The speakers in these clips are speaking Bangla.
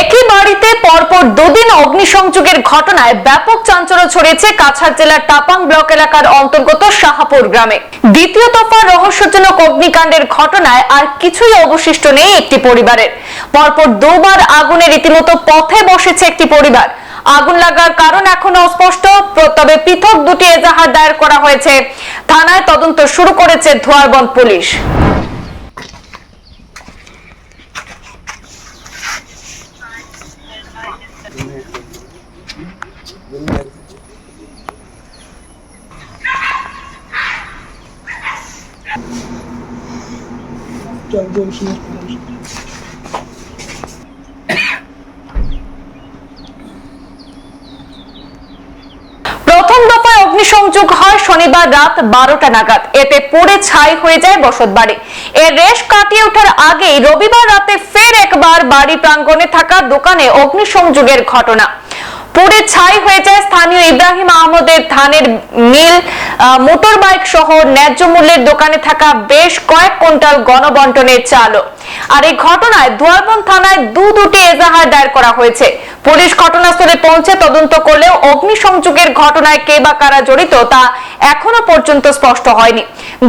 একই বাড়িতে পরপর দুদিন অগ্নিসংযোগের ঘটনায় ব্যাপক চাঞ্চল্য ছড়িয়েছে কাছাড় জেলার টাপাং ব্লক এলাকার অন্তর্গত শাহাপুর গ্রামে। দ্বিতীয় দফা রহস্যজনক অগ্নিকাণ্ডের ঘটনায় আর কিছুই অবশিষ্ট নেই একটি পরিবারের। পরপর দুবার আগুনে রীতিমতো পথে বসেছে একটি পরিবার। আগুন লাগার কারণ এখনও অস্পষ্ট তবে পৃথক দুটি এজাহার দায়ের করা হয়েছে। থানায় তদন্ত শুরু করেছে ধোয়ারবন্দ পুলিশ। প্রথম দফায় অগ্নিসংযোগ হয় শনিবার রাত বারোটা নাগাদ। এতে পুড়ে ছাই হয়ে যায় বসতবাড়ি এর রেশ কাটিয়ে ওঠার আগেই রবিবার রাতে ফের একবার বাড়ি প্রাঙ্গণে থাকা দোকানে অগ্নিসংযোগের ঘটনা। পুড়ে ছাই হয়ে যায় স্থানীয় ইব্রাহিম আহমদের ধানের মিল। মোটর বাইক সহ ন্যায্য মূল্যের দোকানে থাকা বেশ কয়েক কুইন্টাল গণবন্টনের চালও। আর এই ঘটনায় দুয়ারবন থানায় দু দুটি এজাহার দায়ের করা হয়েছে। পুলিশ ঘটনাস্থলে পৌঁছে তদন্ত করলেও অগ্নিসংযোগের ঘটনায় কে বা কারা জড়িত তা এখনও পর্যন্ত স্পষ্ট হয়নি।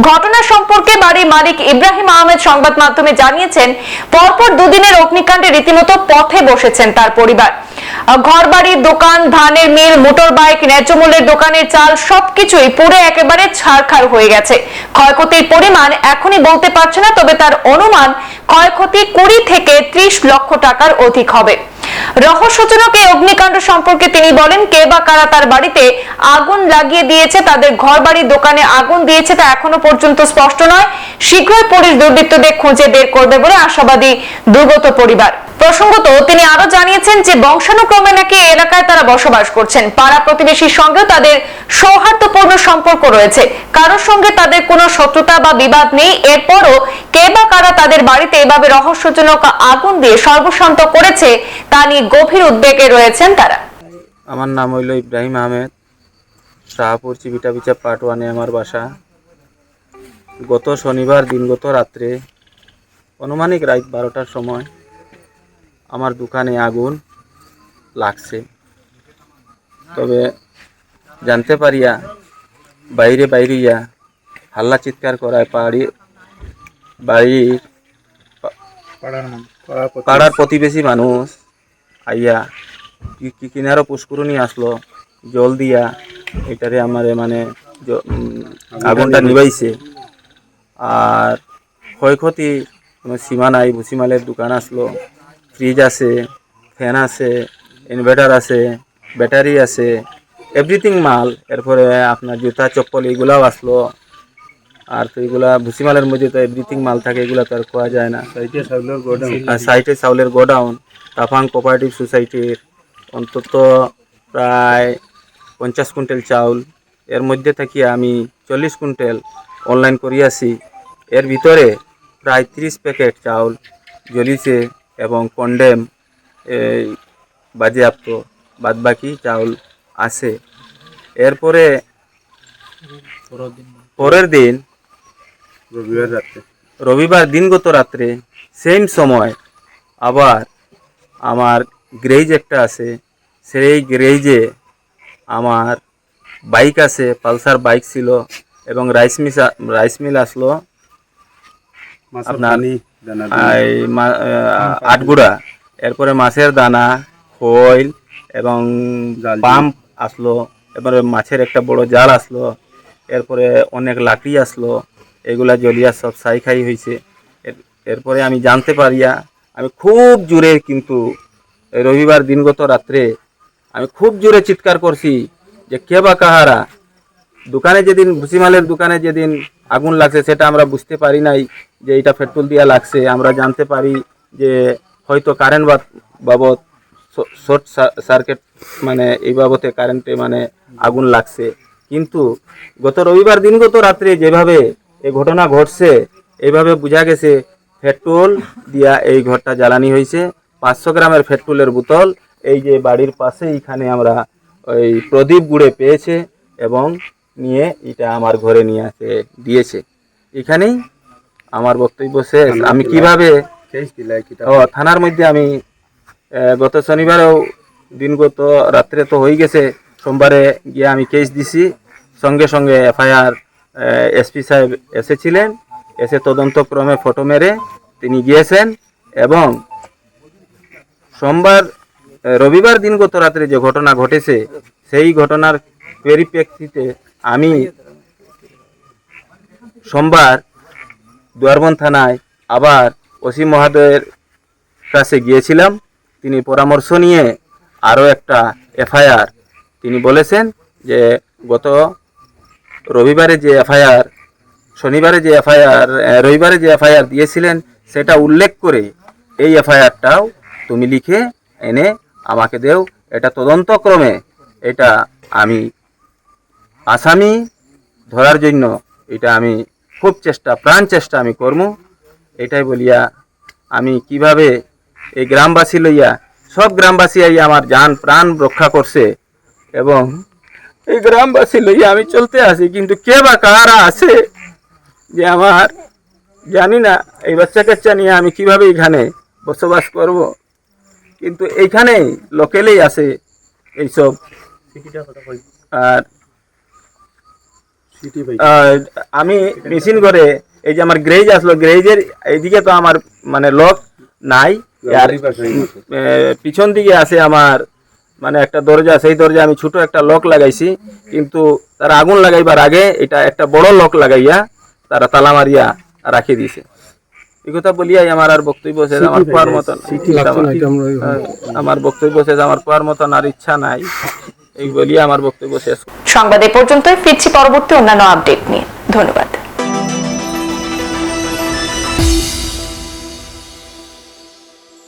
ঘটনা সম্পর্কে বাড়ির মালিক ইব্রাহিম আহমেদ সংবাদ মাধ্যমে জানিয়েছেন, পরপর দুদিনের অগ্নিকাণ্ডে রীতিমতো পথে বসেছেন তার পরিবার। ঘরবাড়ির দোকান, ধানের মিল মোটর বাইক ন্যায্য মূল্যের দোকানের চাল সবকিছুই পুরো একেবারে ছাড়খাড় হয়ে গেছে। ক্ষয়ক্ষতির পরিমাণ এখনই বলতে পারছে না, তবে তার অনুমান ক্ষয়ক্ষতি কুড়ি থেকে ত্রিশ লক্ষ টাকার অধিক হবে। রহস্যজনক এই অগ্নিকাণ্ড সম্পর্কে তিনি বলেন, কে বা কারা তার বাড়িতে আগুন লাগিয়ে দিয়েছে, তাদের ঘর বাড়ির দোকানে আগুন দিয়েছে তা এখনও পর্যন্ত স্পষ্ট নয়। শীঘ্রই পুলিশ দুর্বৃত্তদের খুঁজে বের করবে বলে আশাবাদী দুর্গত পরিবার। প্রসঙ্গত, তিনি আরও জানিয়েছেন যে, বংশানুক্রমে নাকি এলাকায় তারা বসবাস করছেন। পাড়া প্রতিবেশীর সঙ্গেও তাদের সৌহার্দ্যপূর্ণ সম্পর্ক রয়েছে। কারোর সঙ্গে তাদের কোনো শত্রুতা বা বিবাদ নেই। এরপরও কে বা কারা তাদের বাড়িতে এভাবে রহস্যজনক আগুন দিয়ে সর্বশান্ত করেছে, তা নিয়ে গভীর উদ্বেগে রয়েছেন তারা। আমার নাম হইল ইব্রাহিম আহমেদ, শাহপুর চিবিটা বিচা পার্ট ওয়ানে আমার বাসা। গত শনিবার দিনগত রাত্রে অনুমানিক রাত বারোটার সময় আমার দোকানে আগুন লাগছে। তবে জানতে পারিয়া, বাইরে বাইরিয়া হাল্লা চিৎকার করায় পাড়ি বাড়ির পাড়ার প্রতিবেশী। মানুষ। আইয়া কি কি কিনারও পুষ্করণী আসলো? জল দিয়া এটারে আমারে মানে আগুনটা নিবাইছে। আর ক্ষয়ক্ষতি কোনো সীমা নাই ভুসিমালের দোকান আসলো। ফ্রিজ আছে ফ্যান আছে ইনভার্টার আছে ব্যাটারি আছে এভরিথিং মাল। এরপরে আপনার জুতা চপ্পল এইগুলাও আসলো। আর তো এগুলা ভুসিমালের মধ্যে তো এভরিথিং মাল থাকে এগুলা তো আর খোয়া যায় না। সাইটে চাউলের গোডাউন। তাফাং কোপারেটিভ সোসাইটির অন্তত প্রায় পঞ্চাশ কুইন্টাল চাউল। এর মধ্যে থাকি আমি চল্লিশ কুইন্টাল অনলাইন করিয়াছি। এর ভিতরে প্রায় ত্রিশ প্যাকেট চাউল জ্বলিছে এবং কন্ডেম এই বাজেয়াপ্ত। বাদবাকি চাউল আছে। এরপরে পরের দিন রবিবার রাত্রে। রবিবার দিনগত রাত্রে সেম সময় আবার আমার গ্রেজ একটা আছে সেই গ্রেজে আমার বাইক আছে পালসার বাইক ছিল এবং রাইস মিল রাইস মিল আসলো। আপনার আটগুড়া। এরপরে মাছের দানা খৈল এবং পাম্প আসলো। এবারে মাছের একটা বড় জাল আসলো। এরপরে অনেক লাকড়ি আসলো। এগুলা জলিয়া সব সাই খাই হয়েছে এর- এরপরে আমি জানতে পারিয়া, আমি খুব জোরে কিন্তু রবিবার দিনগত রাত্রে আমি খুব জোরে চিৎকার করছি যে, কে বা কাহারা? দোকানে যেদিন ভুসিমালের দোকানে যেদিন আগুন লাগছে, সেটা আমরা বুঝতে পারি নাই যে এটা পেট্রোল দিয়া লাগছে। আমরা জানতে পারি যে, হয়তো কারেন্ট বাবদ শর্ট সার্কিট মানে এই বাবদে কারেন্টে মানে আগুন লাগছে। কিন্তু গত রবিবার দিনগত রাত্রে যেভাবে এই ঘটনা ঘটছে এইভাবে বোঝা গেছে পেট্রোল দিয়া এই ঘরটা জ্বালানি হয়েছে পাঁচশো গ্রামের পেট্রোলের বোতল এই যে বাড়ির পাশে এইখানে আমরা ওই প্রদীপ গুড়ে পেয়েছে এবং নিয়ে এটা আমার ঘরে নিয়ে আসে দিয়েছে। এখানেই আমার বক্তব্য শেষ। আমি কীভাবে ও থানার মধ্যে আমি গত শনিবারেও দিনগত রাত্রে তো হয়ে গেছে সোমবারে গিয়ে আমি কেস দিছি সঙ্গে সঙ্গে এফআইআর এসপি সাহেব এসেছিলেন, এসে তদন্তক্রমে ফটো মেরে তিনি গিয়েছেন এবং সোমবার রবিবার দিন গত রাত্রে যে ঘটনা ঘটেছে, সেই ঘটনার পরিপ্রেক্ষিতে আমি সোমবার দুয়ারবন থানায় আবার ওসি মহাদয়ের কাছে গিয়েছিলাম। তিনি পরামর্শ নিয়ে আরও একটা এফআইআর তিনি বলেছেন যে গত রবিবারে যে এফআইআর, শনিবারে যে এফআইআর রবিবারে যে এফআইআর দিয়েছিলেন, সেটা উল্লেখ করে এই এফআইআরটাও তুমি লিখে এনে আমাকে দেও। এটা তদন্তক্রমে এটা আমি আসামি ধরার জন্য এটা আমি খুব চেষ্টা, প্রাণ চেষ্টা আমি করব। এটাই বলিয়া আমি কীভাবে এই গ্রামবাসী লইয়া, সব গ্রামবাসী আমার যান প্রাণ রক্ষা করছে এবং এই গ্রামবাসী লইয়া আমি চলতে আসি কিন্তু কে বা কারা আছে যে আমার জানি না। এই বাচ্চা কাচ্চা নিয়ে আমি কীভাবে এখানে বসবাস করব? কিন্তু এইখানেই লোকেলেই আছে এইসব। আর আমি মেশিন করে এই যে আমার গ্রেজ আসলো গ্রেজের এইদিকে তো আমার মানে লক নাই। আর পিছন দিকে আছে আমার মানে একটা দরজা সেই দরজা আমি ছোট একটা লক লাগাইছি কিন্তু তারা আগুন লাগাইবার আগে এটা একটা বড় লক লাগাইয়া তারা তালা মারিয়া রাখি দিছে। এই কথা বলিয়াই আমার আর বক্তব্য শেষ আমার কোয়ার মতন আমার বক্তব্য শেষ আমার কোয়ার মতন আর ইচ্ছা নাই। এই বলিয়া আমার বক্তব্য শেষ। সংবাদ এ পর্যন্তই ফিরছি পরবর্তী অন্যান্য আপডেট নিয়ে। ধন্যবাদ।